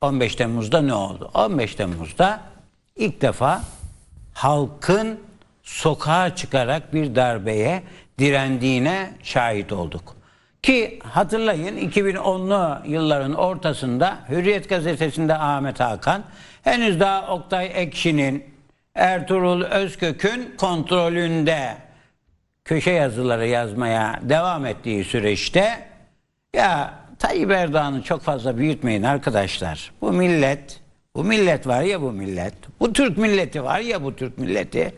15 Temmuz'da ne oldu? 15 Temmuz'da ilk defa halkın sokağa çıkarak bir darbeye direndiğine şahit olduk. Ki hatırlayın 2010'lu yılların ortasında Hürriyet gazetesinde Ahmet Hakan henüz daha Oktay Ekşi'nin Ertuğrul Özkök'ün kontrolünde köşe yazıları yazmaya devam ettiği süreçte ya Tayyip Erdoğan'ı çok fazla büyütmeyin arkadaşlar. Bu millet, bu millet var ya bu millet. Bu Türk milleti var ya bu Türk milleti.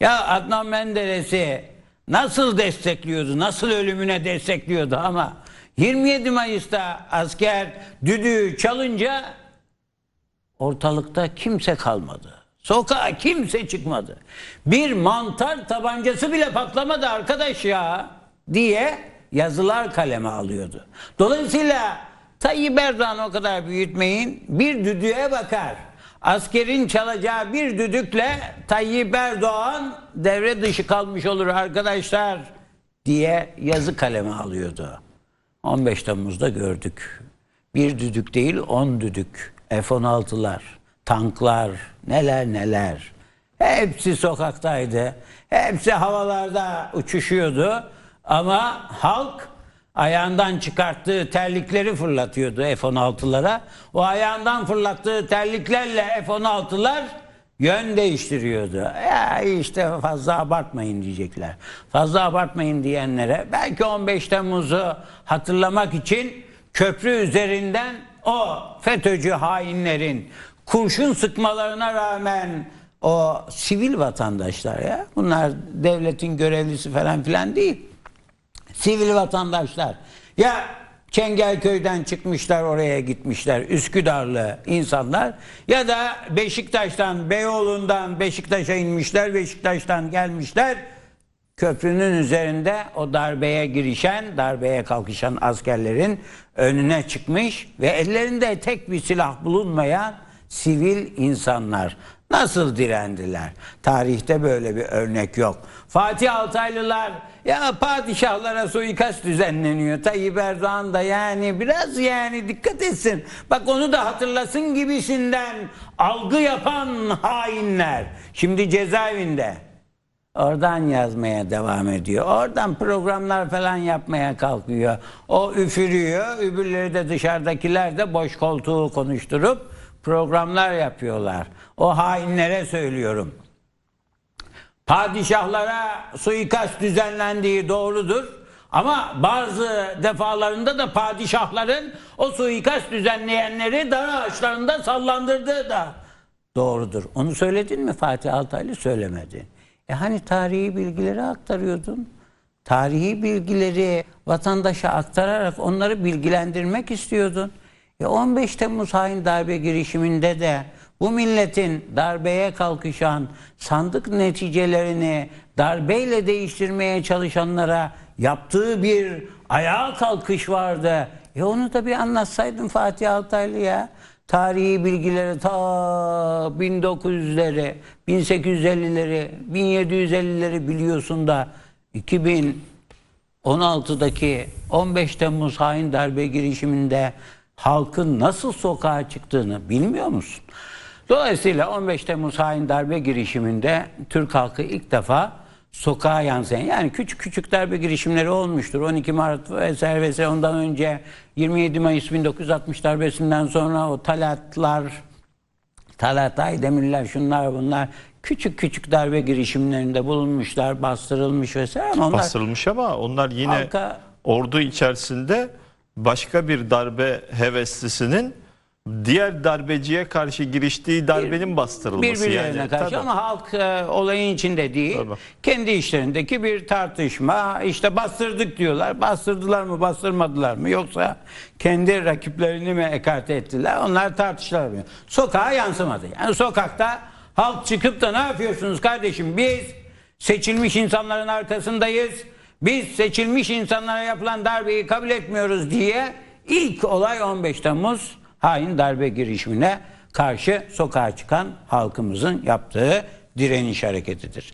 Ya Adnan Menderes'i nasıl destekliyordu, nasıl ölümüne destekliyordu ama 27 Mayıs'ta asker düdüğü çalınca ortalıkta kimse kalmadı. Sokağa kimse çıkmadı. Bir mantar tabancası bile patlamadı arkadaş ya diye yazılar kaleme alıyordu. Dolayısıyla Tayyip Erdoğan o kadar büyütmeyin. Bir düdüğe bakar. Askerin çalacağı bir düdükle Tayyip Erdoğan devre dışı kalmış olur arkadaşlar diye yazı kaleme alıyordu. 15 Temmuz'da gördük. Bir düdük değil 10 düdük. F-16'lar, tanklar, neler neler. Hepsi sokaktaydı. Hepsi havalarda uçuşuyordu. Ama halk ayağından çıkarttığı terlikleri fırlatıyordu F-16'lara. O ayağından fırlattığı terliklerle F-16'lar yön değiştiriyordu. Ya işte fazla abartmayın diyecekler. Fazla abartmayın diyenlere belki 15 Temmuz'u hatırlamak için köprü üzerinden o FETÖ'cü hainlerin kurşun sıkmalarına rağmen o sivil vatandaşlar ya bunlar devletin görevlisi falan filan değil. Sivil vatandaşlar. Ya Çengelköy'den çıkmışlar oraya gitmişler Üsküdarlı insanlar. Ya da Beşiktaş'tan Beyoğlu'ndan Beşiktaş'a inmişler Beşiktaş'tan gelmişler. Köprünün üzerinde o darbeye girişen darbeye kalkışan askerlerin önüne çıkmış ve ellerinde tek bir silah bulunmayan sivil insanlar nasıl direndiler? Tarihte böyle bir örnek yok. Fatih Altaylılar ya padişahlara suikast düzenleniyor. Tayyip Erdoğan da yani biraz yani dikkat etsin. Bak onu da hatırlasın gibisinden algı yapan hainler. Şimdi cezaevinde. Oradan yazmaya devam ediyor. Oradan programlar falan yapmaya kalkıyor. O üfürüyor. Öbürleri de dışarıdakiler de boş koltuğu konuşturup programlar yapıyorlar. O hainlere söylüyorum. Padişahlara suikast düzenlendiği doğrudur. Ama bazı defalarında da padişahların o suikast düzenleyenleri dar ağaçlarında sallandırdığı da doğrudur. Onu söyledin mi Fatih Altaylı? Söylemedin. E hani tarihi bilgileri aktarıyordun? Tarihi bilgileri vatandaşa aktararak onları bilgilendirmek istiyordun. E 15 Temmuz hain darbe girişiminde de bu milletin darbeye kalkışan sandık neticelerini darbeyle değiştirmeye çalışanlara yaptığı bir ayağa kalkış vardı. E onu da bir anlatsaydın Fatih Altaylı ya. Tarihi bilgileri ta 1900'leri, 1850'leri, 1750'leri biliyorsun da 2016'daki 15 Temmuz hain darbe girişiminde halkın nasıl sokağa çıktığını bilmiyor musun? Dolayısıyla 15 Temmuz hain darbe girişiminde Türk halkı ilk defa sokağa yansıyan yani küçük küçük darbe girişimleri olmuştur. 12 Mart vesaire vesaire ondan önce 27 Mayıs 1960 darbesinden sonra o talatlar Talat Aydemirler şunlar bunlar küçük küçük darbe girişimlerinde bulunmuşlar, bastırılmış vesaire ama onlar bastırılmış ama onlar yine Halka- ordu içerisinde başka bir darbe heveslisinin diğer darbeciye karşı giriştiği darbenin bastırılması. birbirlerine yani. karşı Tabii. ama halk e, olayın içinde değil. Tabii. Kendi işlerindeki bir tartışma. işte bastırdık diyorlar. Bastırdılar mı, bastırmadılar mı? Yoksa kendi rakiplerini mi ekarte ettiler? Onlar tartışılamıyor. Sokağa yansımadı. Yani sokakta halk çıkıp da ne yapıyorsunuz kardeşim? Biz seçilmiş insanların arkasındayız. Biz seçilmiş insanlara yapılan darbeyi kabul etmiyoruz diye ilk olay 15 Temmuz hain darbe girişimine karşı sokağa çıkan halkımızın yaptığı direniş hareketidir.